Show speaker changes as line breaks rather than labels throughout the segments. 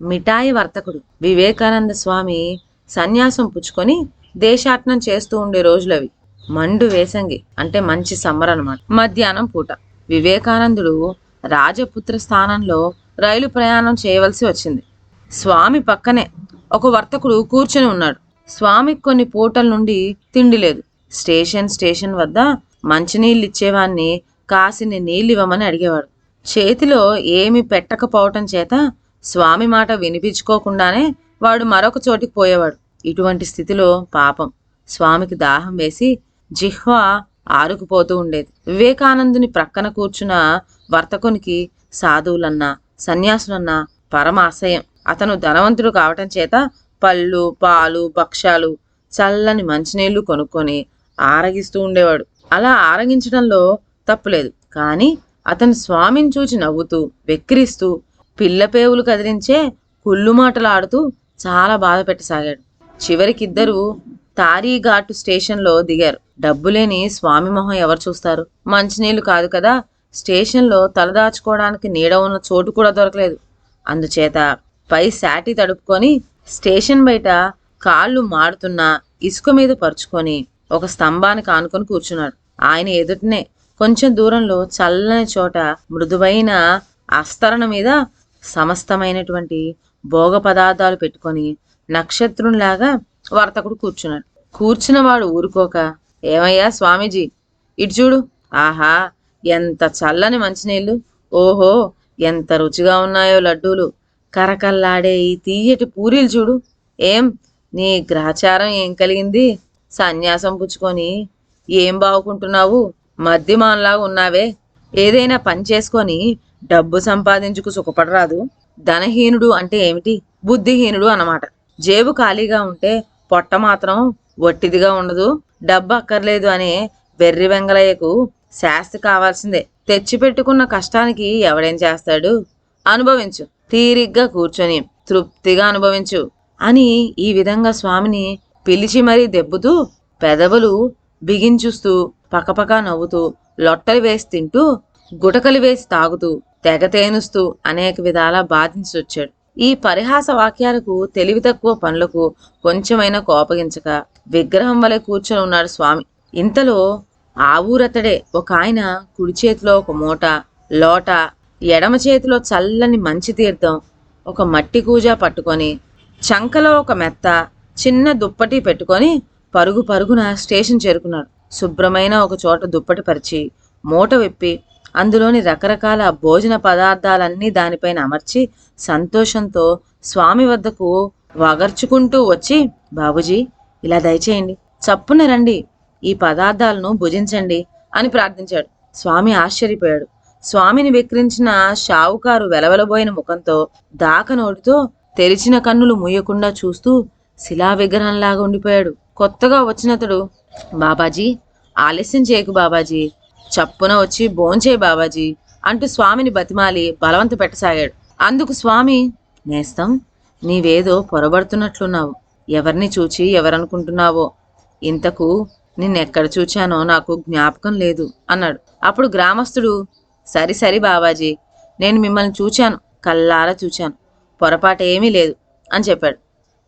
మిఠాయి వర్తకుడు వివేకానంద స్వామి సన్యాసం పుచ్చుకొని దేశాటనం చేస్తూ ఉండే రోజులవి. మండు వేసంగి అంటే మంచి సమ్మర్ అనమాట మధ్యాహ్నం పూట వివేకానందుడు రాజపుత్ర స్థానంలో రైలు ప్రయాణం చేయవలసి వచ్చింది. స్వామి పక్కనే ఒక వర్తకుడు కూర్చొని ఉన్నాడు. స్వామికి కొన్ని పూటల నుండి తిండి లేదు. స్టేషన్ స్టేషన్ వద్ద మంచినీళ్ళు ఇచ్చేవాన్ని కాసిని నీళ్ళు ఇవ్వమని అడిగేవాడు. చేతిలో ఏమి పెట్టకపోవటం చేత స్వామి మాట వినిపించుకోకుండానే వాడు మరొక చోటికి పోయేవాడు. ఇటువంటి స్థితిలో పాపం. స్వామికి దాహం వేసి జిహ్వ ఆరుకుపోతూ ఉండేది. వివేకానందుని ప్రక్కన కూర్చున్న వర్తకునికి సాధువులన్నా సన్యాసులన్నా పరమ అతను ధనవంతుడు కావటం చేత పళ్ళు పాలు భక్ష్యాలు చల్లని మంచినీళ్ళు కొనుక్కొని ఆరగిస్తూ ఉండేవాడు. అలా ఆరగించడంలో తప్పులేదు కానీ అతను స్వామిని చూచి నవ్వుతూ వెక్కిరిస్తూ పిల్లపేవులు కదిలించే కుళ్ళు మాటలు ఆడుతూ చాలా బాధ పెట్టసాగాడు. చివరికిద్దరూ తారీఘాటు స్టేషన్లో దిగారు. డబ్బులేని స్వామి మొహం ఎవరు చూస్తారు? మంచినీళ్ళు కాదు కదా స్టేషన్లో తలదాచుకోవడానికి నీడ ఉన్న చోటు కూడా దొరకలేదు. అందుచేత పై శాటి తడుపుకొని స్టేషన్ బయట కాళ్ళు మాడుతున్నా ఇసుక మీద పరుచుకొని ఒక స్తంభానికి ఆనుకొని కూర్చున్నాడు. ఆయన ఎదుటనే కొంచెం దూరంలో చల్లని చోట మృదువైన అస్తరణ మీద సమస్తమైనటువంటి భోగ పదార్థాలు పెట్టుకొని నక్షత్రంలాగా వర్తకుడు కూర్చున్నాడు. కూర్చున్నవాడు ఊరుకోక ఏమయ్యా స్వామీజీ ఇటు చూడు. ఆహా ఎంత చల్లని మంచినీళ్ళు. ఓహో ఎంత రుచిగా ఉన్నాయో లడ్డూలు. కరకల్లాడే ఈ తీయటి పూరీలు చూడు. ఏం నీ గ్రహచారం ఏం కలిగింది? సన్యాసం పుచ్చుకొని ఏం బాగుకుంటున్నావు మద్యమాన్లాగా ఉన్నావే. ఏదైనా పని చేసుకొని డబ్బు సంపాదించుకు సుఖపడరాదు. ధనహీనుడు అంటే ఏమిటి? బుద్ధిహీనుడు అన్నమాట. జేబు ఖాళీగా ఉంటే పొట్ట మాత్రం వట్టిదిగా ఉండదు. డబ్బు అక్కర్లేదు అనే వెర్రి వెంగళయ్యకు శాస్తి కావాల్సిందే. తెచ్చిపెట్టుకున్న కష్టానికి ఎవడేం చేస్తాడు? అనుభవించు. తీరిగ్గా కూర్చొని తృప్తిగా అనుభవించు అని ఈ విధంగా స్వామిని పిలిచి మరీ దెబ్బుతూ పెదవులు బిగించుస్తూ పకపక నవ్వుతూ లొట్టలు వేసి తింటూ గుటకలు వేసి తాగుతూ తెగ తేనుస్తూ అనేక విధాలా బాధించొచ్చాడు. ఈ పరిహాస వాక్యాలకు తెలివి తక్కువ పనులకు కొంచెమైనా కోపగించక విగ్రహం వలె కూర్చొని ఉన్నాడు స్వామి. ఇంతలో ఆ ఊరతడే ఒక ఆయన కుడి చేతిలో ఒక మూట లోట ఎడమ చేతిలో చల్లని మంచి తీర్థం ఒక మట్టి కూజ పట్టుకొని చంకలో ఒక మెత్త చిన్న దుప్పటి పెట్టుకొని పరుగు పరుగున స్టేషన్ చేరుకున్నాడు. శుభ్రమైన ఒక చోట దుప్పటి పరిచి మూట విప్పి అందులోని రకరకాల భోజన పదార్థాలన్నీ దానిపైన అమర్చి సంతోషంతో స్వామి వద్దకు వగర్చుకుంటూ వచ్చి బాబుజీ ఇలా దయచేయండి. చప్పున రండి. ఈ పదార్థాలను భుజించండి అని ప్రార్థించాడు. స్వామి ఆశ్చర్యపోయాడు. స్వామిని విక్రించిన షావుకారు వెలవెలబోయిన ముఖంతో దాకనోటితో తెరిచిన కన్నులు మూయకుండా చూస్తూ శిలా విగ్రహంలాగా ఉండిపోయాడు. కొత్తగా వచ్చినతడు బాబాజీ ఆలస్యం చేయకు బాబాజీ. చప్పున వచ్చి భోంచేయి బాబాజీ అంటూ స్వామిని బతిమాలి బలవంత పెట్టసాగాడు. అందుకు స్వామి నేస్తం నీవేదో పొరబడుతున్నట్లున్నావు. ఎవరిని చూచి ఎవరనుకుంటున్నావో? ఇంతకు నిన్నెక్కడ చూచానో నాకు జ్ఞాపకం లేదు అన్నాడు. అప్పుడు గ్రామస్తుడు సరి సరి బాబాజీ నేను మిమ్మల్ని చూచాను కల్లారా చూచాను. పొరపాటు ఏమీ లేదు అని చెప్పాడు.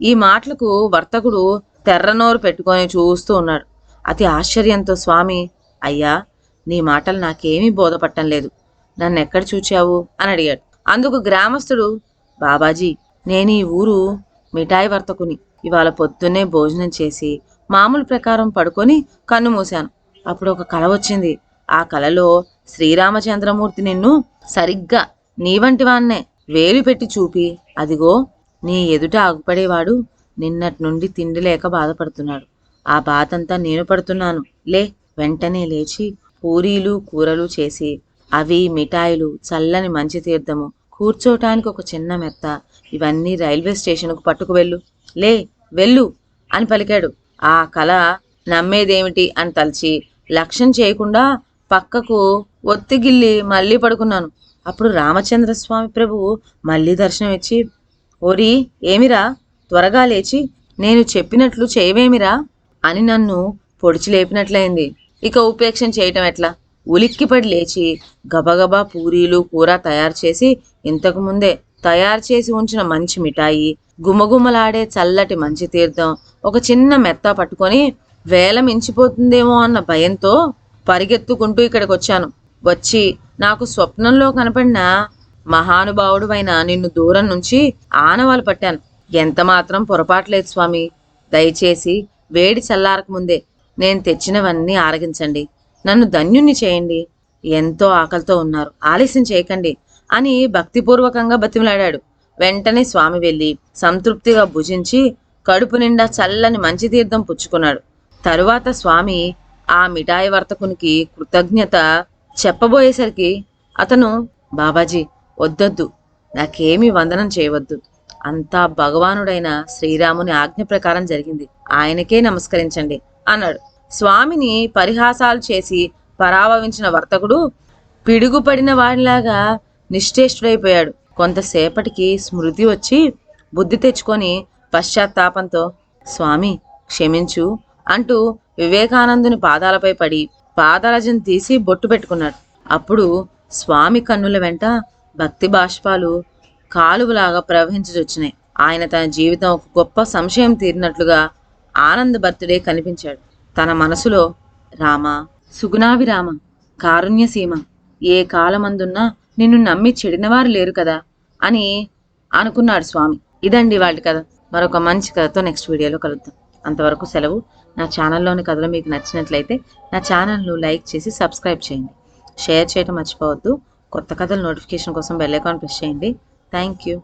ఈ మాటలకు వర్తకుడు తెర్రనోరు పెట్టుకొని చూస్తూ ఉన్నాడు. అతి ఆశ్చర్యంతో స్వామి అయ్యా నీ మాటలు నాకేమీ బోధపట్టం లేదు. నన్ను ఎక్కడ చూచావు? అని అడిగాడు. అందుకు గ్రామస్తుడు బాబాజీ నేను ఈ ఊరు మిఠాయి వర్తకుని. ఇవాళ పొద్దున్నే భోజనం చేసి మామూలు ప్రకారం పడుకొని కన్ను మూశాను. అప్పుడు ఒక కల వచ్చింది. ఆ కలలో శ్రీరామచంద్రమూర్తి నిన్ను సరిగ్గా నీ వంటి వాన్నే వేలు పెట్టి చూపి అదిగో నీ ఎదుట ఆగుపడేవాడు నిన్నటి నుండి తిండి లేక బాధపడుతున్నాడు. ఆ బాధంతా నేను పడుతున్నాను. లే వెంటనే లేచి పూరీలు కూరలు చేసి అవి మిఠాయిలు చల్లని మంచి తీర్థము. కూర్చోటానికి ఒక చిన్న మెత్త. ఇవన్నీ రైల్వే స్టేషన్కు పట్టుకు వెళ్ళు. లే వెళ్ళు అని పలికాడు. ఆ కళ నమ్మేదేమిటి అని తలిచి లక్ష్యం చేయకుండా పక్కకు ఒత్తిగిల్లి మళ్ళీ పడుకున్నాను. అప్పుడు రామచంద్ర స్వామి ప్రభువు మళ్ళీ దర్శనం ఇచ్చి ఓరి ఏమిరా? త్వరగా లేచి నేను చెప్పినట్లు చేయవేమిరా? అని నన్ను పొడిచి లేపినట్లయింది. ఇక ఉపేక్షం చేయటం ఎట్లా? ఉలిక్కిపడి లేచి గబగబా పూరీలు కూర తయారు చేసి ఇంతకు ముందే తయారు చేసి ఉంచిన మంచి మిఠాయి గుమగుమలాడే చల్లటి మంచి తీర్థం ఒక చిన్న మెత్త పట్టుకొని వేల మించిపోతుందేమో అన్న భయంతో పరిగెత్తుకుంటూ ఇక్కడికి వచ్చాను వచ్చి నాకు స్వప్నంలో కనపడిన మహానుభావుడువైన నిన్ను దూరం నుంచి ఆనవాలు పట్టాను. ఎంత మాత్రం పొరపాట్లేదు స్వామి. దయచేసి వేడి చల్లారక ముందే నేను తెచ్చినవన్నీ ఆరగించండి. నన్ను ధన్యుణ్ణి చేయండి. ఎంతో ఆకలితో ఉన్నారు. ఆలస్యం చేయకండి అని భక్తిపూర్వకంగా బతిమలాడాడు. వెంటనే స్వామి వెళ్ళి సంతృప్తిగా భుజించి కడుపు నిండా చల్లని మంచి తీర్థం పుచ్చుకున్నాడు. తరువాత స్వామి ఆ మిఠాయి వర్తకునికి కృతజ్ఞత చెప్పబోయేసరికి అతను బాబాజీ వద్దొద్దు. నాకేమీ వందనం చేయవద్దు. అంతా భగవానుడైన శ్రీరాముని ఆజ్ఞ ప్రకారం జరిగింది. ఆయనకే నమస్కరించండి. అన్నాడు. స్వామిని పరిహాసాలు చేసి పరాభవించిన వర్తకుడు పిడుగుపడిన వాడిలాగా నిశ్చేష్టుడైపోయాడు. కొంతసేపటికి స్మృతి వచ్చి బుద్ధి తెచ్చుకొని పశ్చాత్తాపంతో స్వామి క్షమించు అంటూ వివేకానందుని పాదాలపై పడి పాదరజం తీసి బొట్టు పెట్టుకున్నాడు. అప్పుడు స్వామి కన్నుల వెంట భక్తి బాష్పాలు కాలువలాగా ప్రవహించొచ్చినాయి ఆయన తన జీవితం ఒక గొప్ప సంశయం తీరినట్లుగా ఆనంద్ బర్త్డే కనిపించాడు. తన మనసులో రామ సుగుణావిరామ కారుణ్యసీమ ఏ కాలమందున్నా నిన్ను నమ్మి చెడినవారు లేరు కదా అని అనుకున్నాడు స్వామి. ఇదండి వాళ్ళ కథ. మరొక మంచి కథతో నెక్స్ట్ వీడియోలో కలుద్దాం. అంతవరకు సెలవు. నా ఛానల్లోని కథలు మీకు నచ్చినట్లయితే నా ఛానల్ను లైక్ చేసి సబ్స్క్రైబ్ చేయండి. షేర్ చేయడం మర్చిపోవద్దు. కొత్త కథల నోటిఫికేషన్ కోసం బెల్ ఐకాన్ ప్రెస్ చేయండి. Thank you.